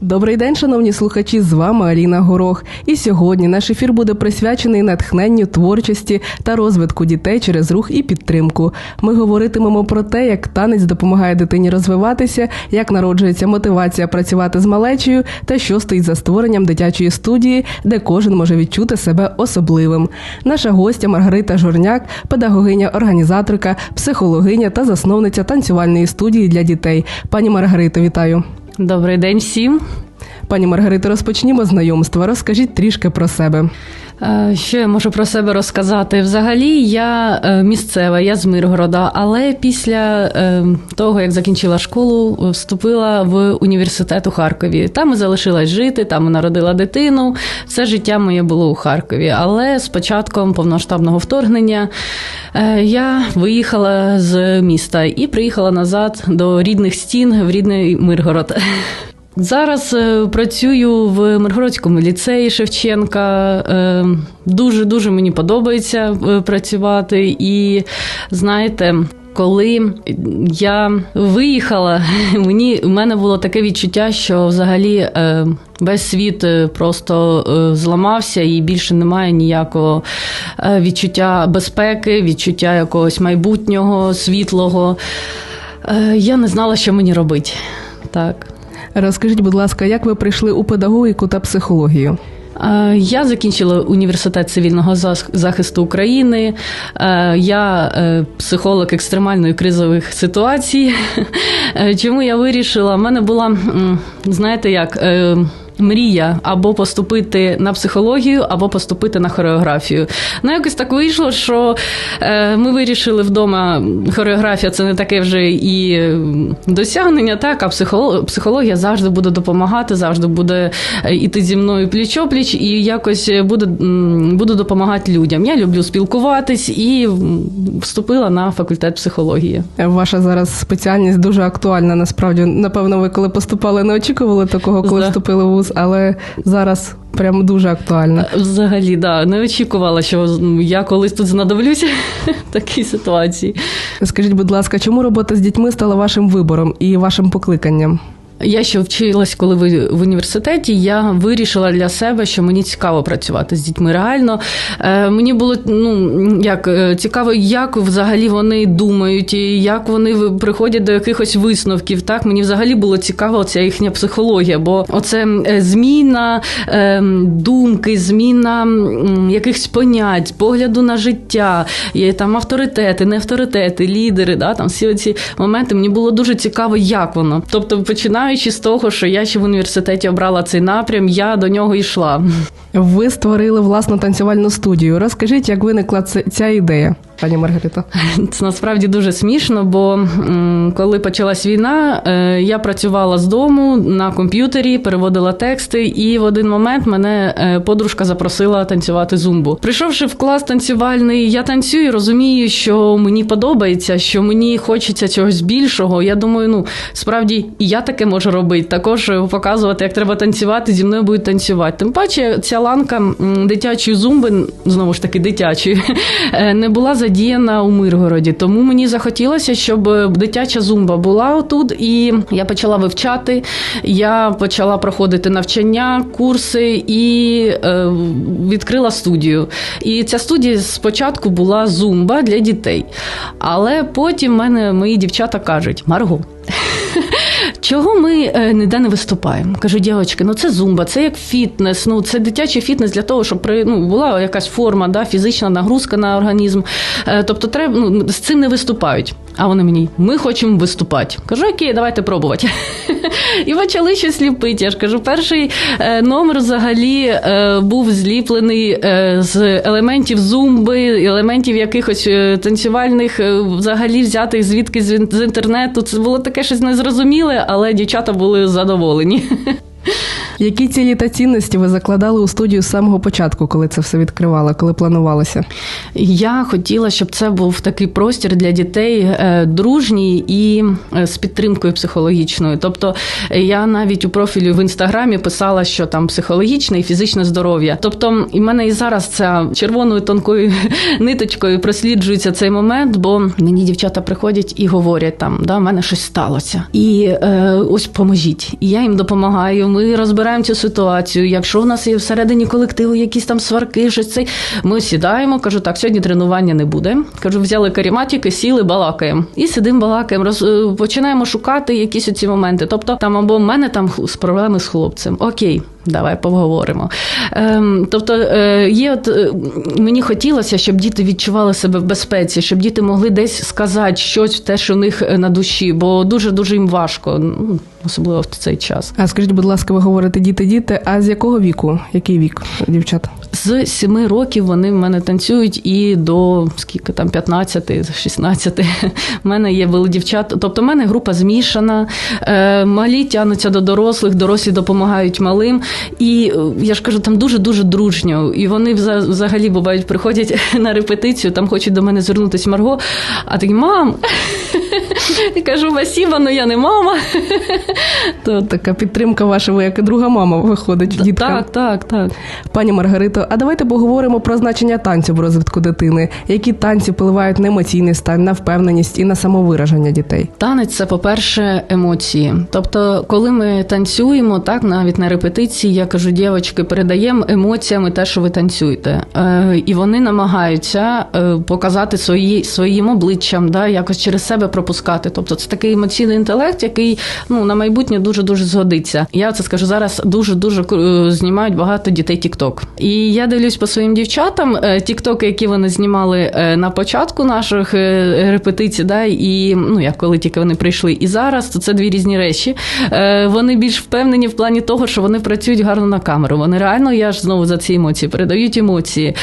Добрий день, шановні слухачі. З вами Аліна Горох. І сьогодні наш ефір буде присвячений натхненню творчості та розвитку дітей через рух і підтримку. Ми говоритимемо про те, як танець допомагає дитині розвиватися, як народжується мотивація працювати з малечею та що стоїть за створенням дитячої студії, де кожен може відчути себе особливим. Наша гостя Маргарита Жорняк, педагогиня, організаторка, психологиня та засновниця танцювальної студії для дітей. Пані Маргарито, вітаю. Добрий день всім. Пані Маргарито, розпочнімо знайомство. Розкажіть трішки про себе. Е, Що я можу про себе розказати? Взагалі, я е, місцева, я з Миргорода, але після е, того, як закінчила школу, вступила в університет у Харкові. Там і залишилась жити, там і народила дитину. Все життя моє було у Харкові. Але з початком повноштабного вторгнення я виїхала з міста і приїхала назад до рідних стін в рідний Миргород. Зараз е, працюю в Миргородському ліцеї Шевченка. Е, дуже дуже мені подобається е, працювати. І знаєте. Коли я виїхала, мені в мене було таке відчуття, що взагалі весь світ просто зламався, і більше немає ніякого відчуття безпеки, відчуття якогось майбутнього, світлого. Я не знала, що мені робити. Так. Розкажіть, будь ласка, як ви прийшли у педагогіку та психологію? Е, Я закінчила університет цивільного захисту України. Е, Я е, психолог екстремальної кризових ситуацій. Чому я вирішила? У мене була, знаєте, як. Мрія або поступити на психологію, або поступити на хореографію. Ну, якось так вийшло, що е, ми вирішили вдома, хореографія це не таке вже і досягнення, так, а психолог, психологія завжди буде допомагати, завжди буде е, іти зі мною пліч-опліч, і якось буде, буду допомагати людям. Я люблю спілкуватись і вступила на факультет психології. Ваша зараз спеціальність дуже актуальна. Насправді, напевно, ви коли поступали, не очікували такого, коли Да. вступили в вуз, але зараз прям дуже актуальна. Взагалі, да, не очікувала, що я колись тут знадоблюся в такій ситуації. Скажіть, будь ласка, чому робота з дітьми стала вашим вибором і вашим покликанням? Я ще вчилась, коли ви в університеті. Я вирішила для себе, що мені цікаво працювати з дітьми. Реально е, мені було ну як е, цікаво, як взагалі вони думають, і як вони приходять до якихось висновків. Так мені взагалі було цікаво ця їхня психологія, бо оце е, зміна е, думки, зміна якихось понять, погляду на життя, є там авторитети, не авторитети, лідери. Да, там всі ці моменти. Мені було дуже цікаво, як воно. Тобто, починаючи з того, що я ще в університеті обрала цей напрям, я до нього йшла. Ви створили власну танцювальну студію. Розкажіть, як виникла ця ідея, пані Маргарита? Це насправді дуже смішно, бо коли почалась війна, е, я працювала з дому на комп'ютері, переводила тексти, і в один момент мене е, подружка запросила танцювати зумбу. Прийшовши в клас танцювальний, я танцюю, розумію, що мені подобається, що мені хочеться чогось більшого. Я думаю, ну справді і я таке можу робити. Також е, показувати, як треба танцювати, зі мною будуть танцювати. Тим паче, ця ланка дитячої зумби, знову ж таки, дитячої, не була задіяна у Миргороді. Тому мені захотілося, щоб дитяча зумба була отут, і я почала вивчати. Я почала проходити навчання, курси і е, відкрила студію. І ця студія спочатку була зумба для дітей. Але потім мене мої дівчата кажуть: Марго. Чого ми е, ніде не виступаємо? Кажу, дівчатки, ну це зумба, це як фітнес, ну це дитячий фітнес для того, щоб при ну була якась форма, да, фізична нагрузка на організм. Е, тобто, треба ну, з цим не виступають. А вони мені, ми хочемо виступати. Кажу, окей, давайте пробувати. І почали щось ліпити. Я ж кажу, перший е, номер взагалі е, був зліплений е, з елементів зумби, елементів якихось танцювальних, взагалі взятих звідки з інтернету. Це було таке щось незрозуміле, але дівчата були задоволені. Які цілі та цінності ви закладали у студію з самого початку, коли це все відкривали, коли планувалося? Я хотіла, щоб це був такий простір для дітей е, дружній і е, з підтримкою психологічною. Тобто е, я навіть у профілі в інстаграмі писала, що там психологічне і фізичне здоров'я. Тобто, і в мене і зараз ця червоною тонкою ниточкою просліджується цей момент, бо мені дівчата приходять і говорять там, да, в мене щось сталося. І е, ось поможіть. І я їм допомагаю. Ми розбираємо цю ситуацію. Якщо в нас є всередині колективу якісь там сварки, щось цей, ми сідаємо. Кажу, так, сьогодні тренування не буде. Кажу, взяли каріматики, сіли, балакаємо. І сидимо, балакаємо, роз, е, починаємо шукати якісь оці моменти. Тобто, там або в мене там з проблеми з хлопцем. Окей. Давай поговоримо. Ем, Тобто, е, є от е, мені хотілося, щоб діти відчували себе в безпеці, щоб діти могли десь сказати щось те, що в них е, на душі, бо дуже дуже їм важко, особливо в цей час. А скажіть, будь ласка, ви говорите діти-діти, а з якого віку? Який вік, дівчата? З семи років вони в мене танцюють і до скільки там 15, 16. У мене є були дівчата. Тобто, в мене група змішана, е, малі тягнуться до дорослих, дорослі допомагають малим. І е, я ж кажу, там дуже дуже дружньо. І вони взагалі бувають, приходять на репетицію, там хочуть до мене звернутися Марго. А такі мам. Я кажу, Васіба, ну я не мама. То Така підтримка ваша, ви як і друга мама виходить діткам. так, так, так. Пані Маргарито, а давайте поговоримо про значення танцю в розвитку дитини. Які танці впливають на емоційний стан, на впевненість і на самовираження дітей? Танець це, по-перше, емоції. Тобто, коли ми танцюємо, так навіть на репетиції, я кажу, дівчатки, передаємо емоціями те, що ви танцюєте. Е, і вони намагаються е, показати свої, своїм обличчям, да, якось через себе пропускати. Тобто, це такий емоційний інтелект, який ну на майбутнє дуже дуже згодиться. Я це скажу зараз. Дуже дуже знімають багато дітей TikTok. І я дивлюсь по своїм дівчатам е, тіктоки, які вони знімали е, на початку наших е, репетицій, да, і ну як коли тільки вони прийшли, і зараз то це дві різні речі. Вони більш впевнені в плані того, що вони працюють гарно на камеру. Вони реально, я ж знову за ці емоції, передають емоції,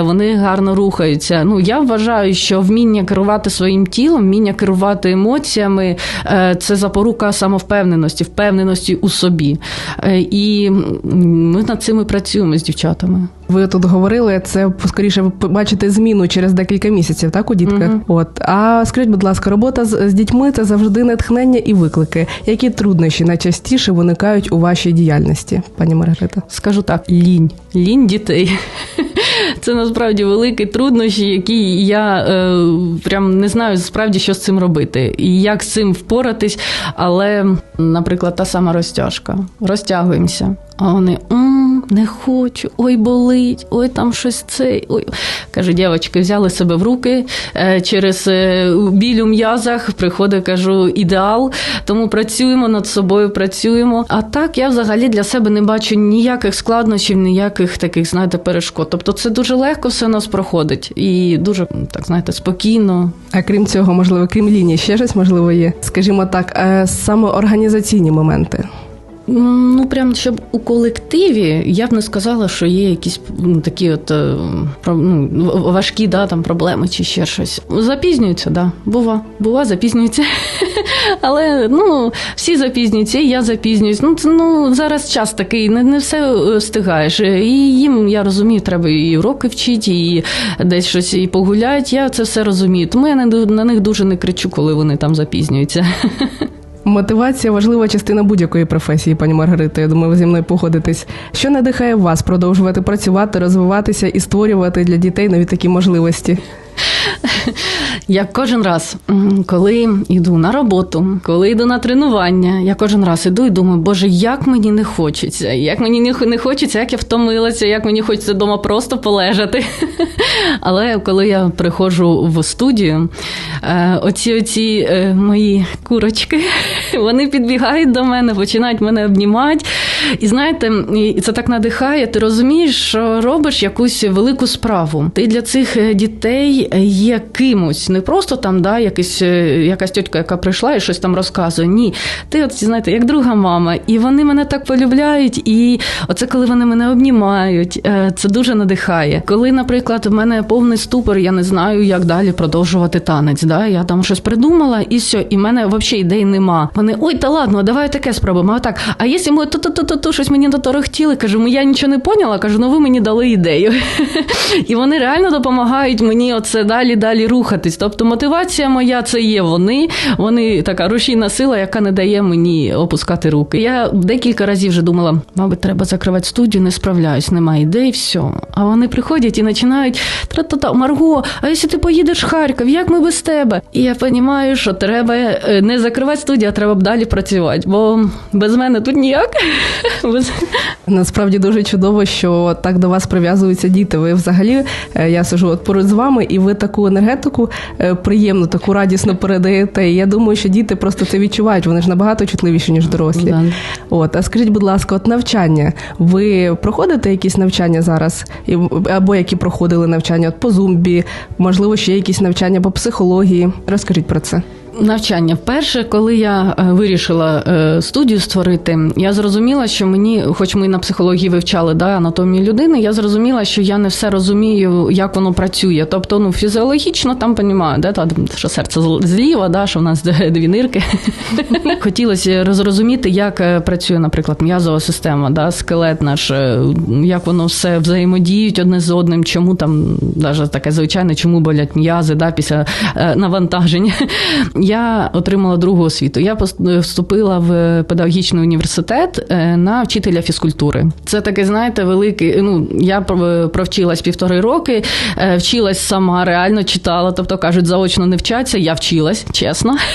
вони гарно рухаються. Ну я вважаю, що вміння керувати своїм тілом, вміння керувати емоціями це запорука самовпевненості, впевненості у собі. І ми над цим і працюємо з дівчатами. Ви тут говорили, це скоріше ви побачите зміну через декілька місяців, так у дітках. Мгм. От а скажіть, будь ласка, робота з, з дітьми це завжди натхнення і виклики. Які труднощі найчастіше виникають у вашій діяльності, пані Маргарита? Скажу так, лінь. Лінь дітей. Це насправді великі труднощі, які я е, прям не знаю справді, що з цим робити і як з цим впоратись. Але, наприклад, та сама розтяжка. Розтягуємося. А вони м не хочу, ой, болить, ой, там щось цей. Ой. Кажу, дівчатки, взяли себе в руки е, через е, біль у м'язах. Приходить, кажу, ідеал. Тому працюємо над собою, працюємо. А так я взагалі для себе не бачу ніяких складнощів, ніяких таких, знаєте, перешкод. Тобто, це дуже легко все нас проходить і дуже так знаєте, спокійно. А крім цього, можливо, крім лінії, ще щось можливо є. Скажімо так, е, саме організаційні моменти. Ну, прям щоб у колективі я б не сказала, що є якісь м, такі от е, ну, важкі да, там, проблеми чи ще щось. Запізнюються, да. Бува, бува, запізнюються. Але ну, всі запізнюються, і я запізнююсь. Ну, це, ну, зараз час такий, не, не все е, встигаєш. І їм, я розумію, треба і уроки вчити, і десь щось і погулять. Я це все розумію. Тому я на них дуже не кричу, коли вони там запізнюються. Мотивація важлива частина будь-якої професії, пані Маргарита. Я думаю, ви зі мною погодитесь. Що надихає вас продовжувати працювати, розвиватися і створювати для дітей нові такі можливості? Я кожен раз, коли йду на роботу, коли йду на тренування, я кожен раз іду і думаю, боже, як мені не хочеться, як мені не хочеться, як я втомилася, як мені хочеться вдома просто полежати. Але коли я приходжу в студію, е, оці оці е, мої курочки, вони підбігають до мене, починають мене обнімати. І знаєте, це так надихає. Ти розумієш, що робиш якусь велику справу. Ти для цих е, дітей є кимось, не просто там, да, якась, е, якась тітка, яка прийшла і щось там розказує. Ні, ти от знаєте, як друга мама, і вони мене так полюбляють. І оце коли вони мене обнімають, е, це дуже надихає. Коли, наприклад, в мене повний ступор, я не знаю, як далі продовжувати танець. Да? Я там щось придумала, і все, і в мене взагалі ідей нема. Вони ой, та ладно, давай таке спробуємо. А так, а якщо ми то-то-то ту щось мені доторохтіли. Кажу, «Ну, я нічого не поняла. Кажу, ну ви мені дали ідею. І вони реально допомагають мені оце далі, далі рухатись. Тобто мотивація моя це є вони. Вони така рушійна сила, яка не дає мені опускати руки. Я декілька разів вже думала, мабуть, треба закривати студію, не справляюсь, немає ідей, все. А вони приходять і починають тра-та-та, Марго, а якщо ти поїдеш в Харків, як ми без тебе? І я розумію, що треба е, не закривати студію, а треба б далі працювати, бо без мене тут ніяк. Насправді дуже чудово, що так до вас прив'язуються діти. Ви взагалі, е, я сижу от поруч з вами, і ви таку енергетику е, приємну, таку радісно передаєте. І я думаю, що діти просто це відчувають. Вони ж набагато чутливіші, ніж дорослі. Да. От, а скажіть, будь ласка, от навчання. Ви проходите якісь навчання зараз? Або які проходили навчання по зумбі, можливо, ще якісь навчання по психології. Розкажіть про це. Навчання вперше, коли я е, вирішила е, студію створити, я зрозуміла, що мені, хоч ми на психології вивчали да, анатомію людини, я зрозуміла, що я не все розумію, як воно працює. Тобто, ну фізіологічно там понімаю, да, та, що серце зліва, да, що в нас дві нирки. Хотілося зрозуміти, як е, працює, наприклад, м'язова система, да, скелет наш, як воно все взаємодіють одне з одним, чому там навіть таке звичайне, чому болять м'язи да, після навантажень. Я отримала другу освіту. Я пос- вступила в педагогічний університет е, на вчителя фізкультури. Це таке, знаєте, великий. Ну я провчилась півтори роки, е, вчилась сама, реально читала. Тобто кажуть, заочно не вчаться. Я вчилась, чесно.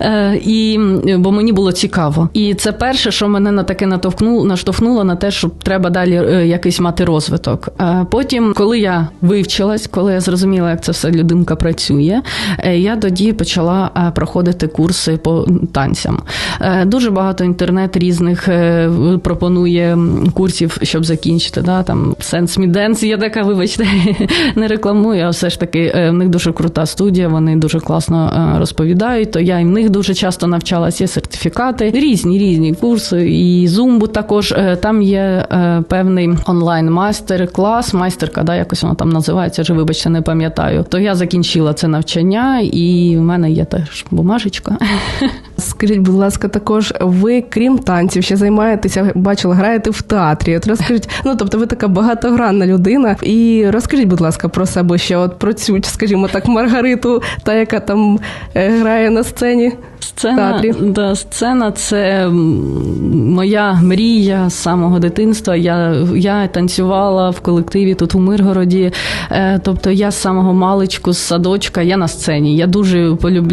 Е, І бо мені було цікаво. І це перше, що мене на таке натовкнуло, наштовхнуло на те, що треба далі е, якийсь мати розвиток. Е, Потім, коли я вивчилась, коли я зрозуміла, як це все людинка працює, е, я тоді почала е, проходити курси по танцям. Е, Дуже багато інтернет різних е, пропонує курсів, щоб закінчити. Да? Там Sense Dance, я така, вибачте, не рекламую, а все ж таки в них дуже крута студія, вони дуже класно розповідають. То я і в них дуже часто навчалася, є сертифікати, різні різні курси, і зумбу також. Там є певний онлайн майстер-клас, майстерка, да, якось воно там називається, вже вибачте, не пам'ятаю. То я закінчила це навчання, і в мене є теж бумажечка. Скажіть, будь ласка, також ви, крім танців, ще займаєтеся, бачила, граєте в театрі. От розкажіть, ну тобто ви така багатогранна людина. І розкажіть, будь ласка, про себе ще от про цю, скажімо так, Маргариту, та яка там е, грає на сцені. Сцена, да, сцена це моя мрія з самого дитинства. Я, я танцювала в колективі тут у Миргороді. Е, Тобто я з самого маличку, з садочка, я на сцені. Я дуже полюбляю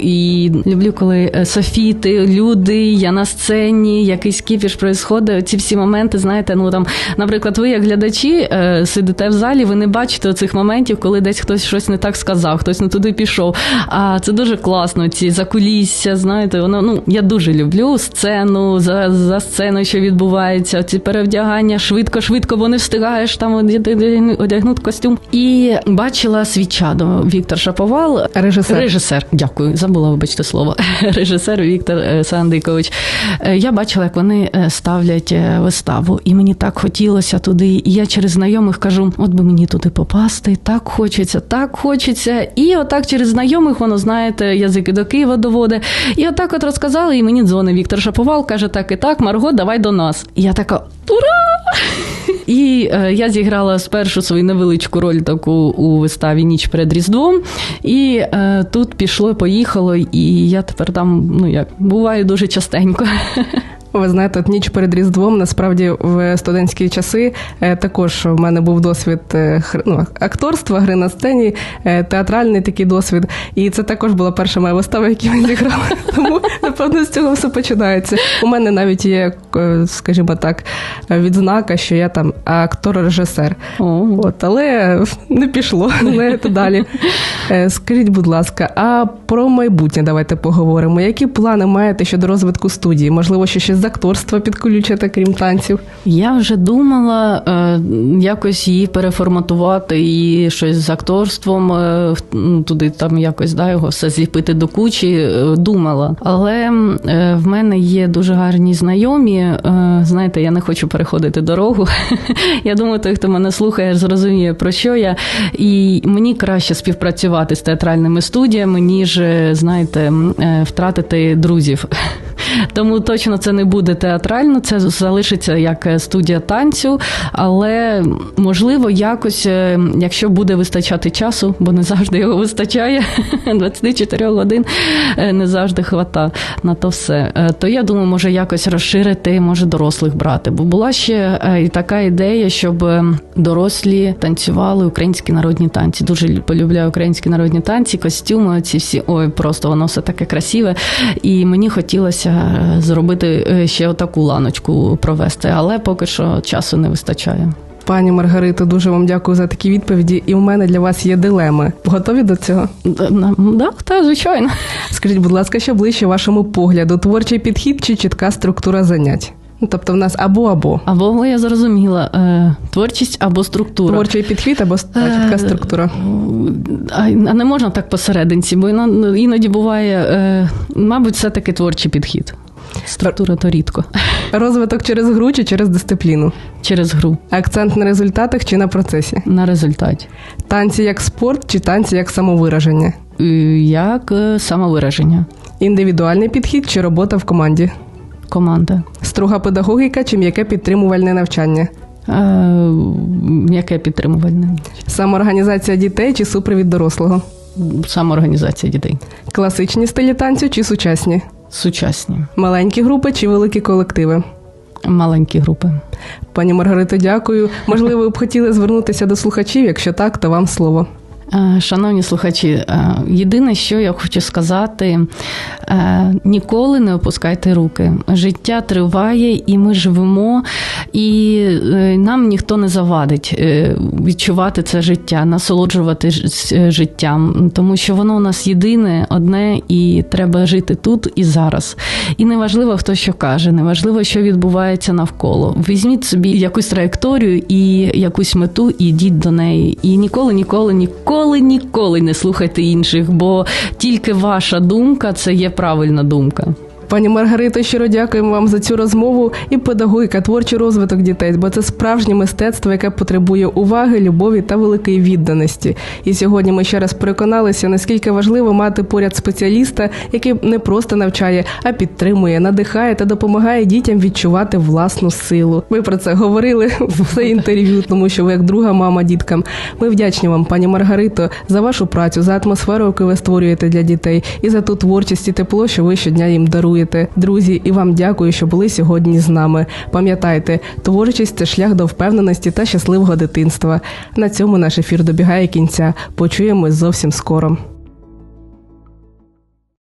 і люблю, коли е, софіти, люди, я на сцені, якийсь кіпіш происходить. Ці всі моменти, знаєте, ну там, наприклад, ви як глядачі е, сидите в залі, ви не бачите цих моментів, коли десь хтось щось не так сказав, хтось не туди пішов. А це дуже класно. Ці закулісся, знаєте, воно ну я дуже люблю сцену за, за сценою, що відбувається. Ці перевдягання швидко, швидко, бо не встигаєш там одягнути костюм. І бачила свічаду Віктор Шаповал, Режисер. Режисер, дякую, забула, вибачте слово. Режисер Віктор е, Сандикович. Е, Я бачила, як вони е, ставлять виставу, і мені так хотілося туди. І я через знайомих кажу: от би мені туди попасти, так хочеться, так хочеться. І отак через знайомих воно, знаєте, язики до Києва доводить. І отак от розказали, і мені дзвонить Віктор Шаповал, каже: так і так, Марго, давай до нас. І я така. Ура! І е, я зіграла спершу свою невеличку роль таку у виставі Ніч перед Різдвом. І е, тут пішло, поїхало, і я тепер там, ну як, буваю дуже частенько. Ви знаєте, от ніч перед Різдвом насправді в студентські часи е, також в мене був досвід е, ну, акторства, гри на сцені, е, театральний такий досвід. І це також була перша моя вистава, яку я зіграла. Тому напевно з цього все починається. У мене навіть є, скажімо так, відзнака, що я там актор-режисер. От, але не пішло. Знаєте, далі. Скажіть, будь ласка, а про майбутнє давайте поговоримо. Які плани маєте щодо розвитку студії? Можливо, що ще з акторства підключите, крім танців? Я вже думала е, якось її переформатувати і щось з акторством е, ну, туди там якось да, його все зліпити до кучі. е, Думала. Але е, в мене є дуже гарні знайомі. Е, знаєте, я не хочу переходити дорогу. Я думаю, той, хто мене слухає, зрозуміє про що я. І мені краще співпрацювати з театральними студіями, ніж е, знаєте, втратити друзів. Тому точно це не буде театрально, це залишиться як е, студія танцю, але можливо, якось, е, якщо буде вистачати часу, бо не завжди його вистачає, 24 годин е, не завжди хвата на то все. То я думаю, може якось розширити, може дорослих брати. Бо була ще і така ідея, щоб дорослі танцювали українські народні танці. Дуже полюбляю українські народні танці, костюми. Ці всі ой, просто воно все таке красиве. І мені хотілося зробити ще отаку ланочку провести, але поки що часу не вистачає. Пані Маргарито, дуже вам дякую за такі відповіді. І в мене для вас є дилеми. Готові до цього? Да, та, звичайно. Скажіть, будь ласка, що ближче вашому погляду: творчий підхід чи чітка структура занять? Ну, тобто, в нас або або Або я зрозуміла, е, творчість або структура. творчий підхід, або чітка Е, структура. А не можна так посерединці, бо іно- іноді буває, е, мабуть, все-таки творчий підхід. Структура то рідко Розвиток через гру чи через дисципліну. через гру Акцент на результатах чи на процесі. на результаті. Танці як спорт чи танці як самовираження. Е, Як е, самовираження. Індивідуальний підхід чи робота в команді. Команда. Строга педагогіка чи м'яке підтримувальне навчання. Е, М'яке підтримувальне. Самоорганізація дітей чи супровід дорослого. Самоорганізація дітей. Класичні стилі танцю чи сучасні. Сучасні. Маленькі групи чи великі колективи. Маленькі групи. Пані Маргарито, дякую. Можливо, ви б хотіли звернутися до слухачів. Якщо так, то вам слово. Е, Шановні слухачі, е, єдине, що я хочу сказати, е, ніколи не опускайте руки. Життя триває, і ми живемо, і нам ніхто не завадить відчувати це життя, насолоджувати життям, тому що воно у нас єдине, одне, і треба жити тут і зараз. І неважливо, хто що каже, неважливо, що відбувається навколо. Візьміть собі якусь траєкторію і якусь мету, і йдіть до неї. І ніколи, ніколи, ніколи, ніколи не слухайте інших, бо тільки ваша думка це є правильна думка. Пані Маргарито, щиро дякуємо вам за цю розмову і педагогіка, творчий розвиток дітей, бо це справжнє мистецтво, яке потребує уваги, любові та великої відданості. І сьогодні ми ще раз переконалися, наскільки важливо мати поряд спеціаліста, який не просто навчає, а підтримує, надихає та допомагає дітям відчувати власну силу. Ми про це говорили в інтерв'ю, тому що ви як друга мама діткам. Ми вдячні вам, пані Маргарито, за вашу працю, за атмосферу, яку ви створюєте для дітей, і за ту творчість і тепло, що ви щодня їм даруєте. Друзі, і вам дякую, що були сьогодні з нами. Пам'ятайте, творчість це шлях до впевненості та щасливого дитинства. На цьому наш ефір добігає кінця. Почуємось зовсім скоро.